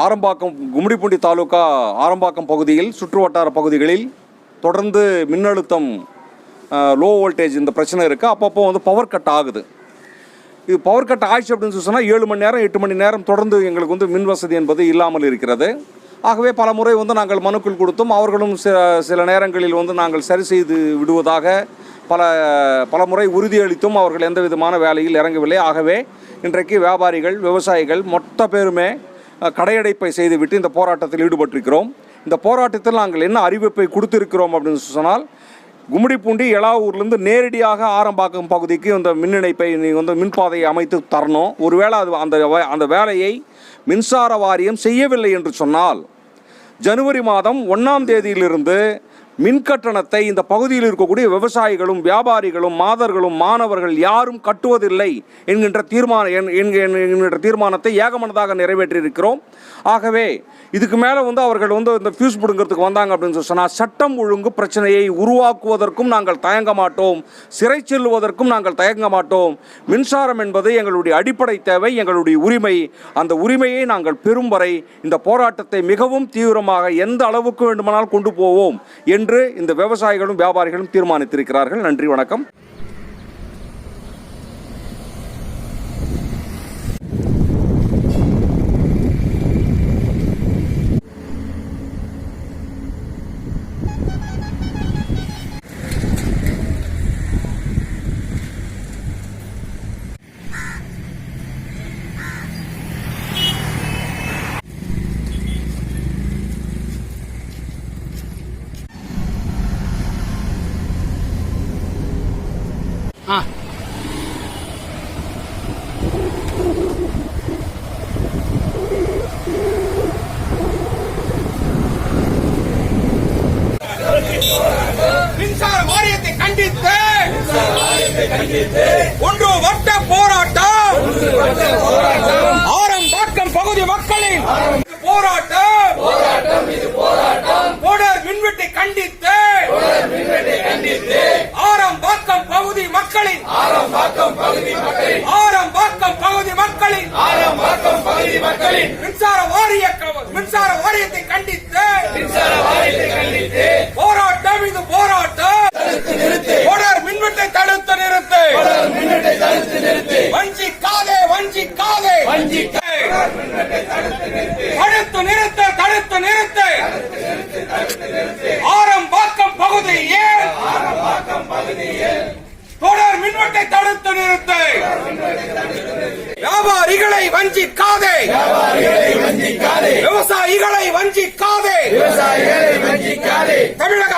ஆரம்பாக்கம் கும்மிடிப்பூண்டி தாலுகா ஆரம்பாக்கம் பகுதியில் சுற்றுவட்டார பகுதிகளில் தொடர்ந்து மின்னழுத்தம் லோ வோல்டேஜ் இந்த பிரச்சனை இருக்குது அப்பப்போ வந்து பவர் கட் ஆகுது. இது பவர் கட் ஆயிடுச்சு அப்படின்னு சொன்னால் ஏழு மணி நேரம் எட்டு மணி நேரம் தொடர்ந்து எங்களுக்கு வந்து மின் வசதி என்பது இல்லாமல் இருக்கிறது. ஆகவே பல முறை வந்து நாங்கள் மனுக்கள் கொடுத்தும் அவர்களும் சில சில நேரங்களில் வந்து நாங்கள் சரி செய்து விடுவதாக பல பல முறை உறுதியளித்தும் அவர்கள் எந்த விதமான வேலையில் இறங்கவில்லை. ஆகவே இன்றைக்கு வியாபாரிகள் விவசாயிகள் மொத்த பேருமே கடையடைப்பை செய்துவிட்டு இந்த போராட்டத்தில் ஈடுபட்டிருக்கிறோம். இந்த போராட்டத்தில் நாங்கள் என்ன அறிவிப்பை கொடுத்திருக்கிறோம் அப்படின்னு சொன்னால் கும்மிடிப்பூண்டி எலாவூர்லேருந்து நேரடியாக ஆரம்பாக்கம் பகுதிக்கு இந்த மின் இணைப்பை நீங்கள் வந்து மின்பாதையை அமைத்து தரணும். ஒருவேளை அது அந்த வே- அந்த வேலையை மின்சார வாரியம் செய்யவில்லை என்று சொன்னால் ஜனவரி மாதம் ஒன்றாம் தேதியிலிருந்து மின் கட்டணத்தை இந்த பகுதியில் இருக்கக்கூடிய விவசாயிகளும் வியாபாரிகளும் மாதர்களும் மாணவர்கள் யாரும் கட்டுவதில்லை என்கின்ற தீர்மான என்- என்கின்ற தீர்மானத்தை ஏகமனதாக நிறைவேற்றியிருக்கிறோம். ஆகவே இதுக்கு மேலே வந்து அவர்கள் வந்து இந்த ஃபியூஸ் பிடுங்கிறதுக்கு வந்தாங்க அப்படின்னு சொல்லி சொன்னால் சட்டம் ஒழுங்கு பிரச்சனையை உருவாக்குவதற்கும் நாங்கள் தயங்க மாட்டோம். சிறை செல்லுவதற்கும் நாங்கள் தயங்க மாட்டோம். மின்சாரம் என்பது எங்களுடைய அடிப்படை தேவை எங்களுடைய உரிமை. அந்த உரிமையை நாங்கள் பெறும் வரை இந்த போராட்டத்தை மிகவும் தீவிரமாக எந்த அளவுக்கு வேண்டுமானால் கொண்டு போவோம் என்று இந்த விவசாயிகளும் வியாபாரிகளும் தீர்மானித்திருக்கிறார்கள். நன்றி வணக்கம். மின்சார வாரியத்தை கண்டித்து ஒன்று வட்ட போராட்டம். ஆரம்பாக்கம் பகுதி மக்களின் போராட்டம் தொடர் மின்வெட்டை கண்டித்து ஆரம்பாக்கம் பகுதி மக்களின் ஆரம்பாக்கம் பகுதி மக்களின். மின்சார வாரிய மின்சார வாரியத்தை கண்டித்து. போராட்டம் இது போராட்டம் தொடர் மின்வெட்டை தடுத்து நிறுத்து வஞ்சிக்காதே வஞ்சிக்காதே தடுத்து நிறுத்து தடுத்து நிறுத்து ஆரம்பாக்கம் பகுதியில் தொடர் மின்வெட்டை தடுத்து நிறுத்து. வியாபாரிகளை வஞ்சிக்காதே. விவசாயிகளை வஞ்சிக்காதே. தமிழக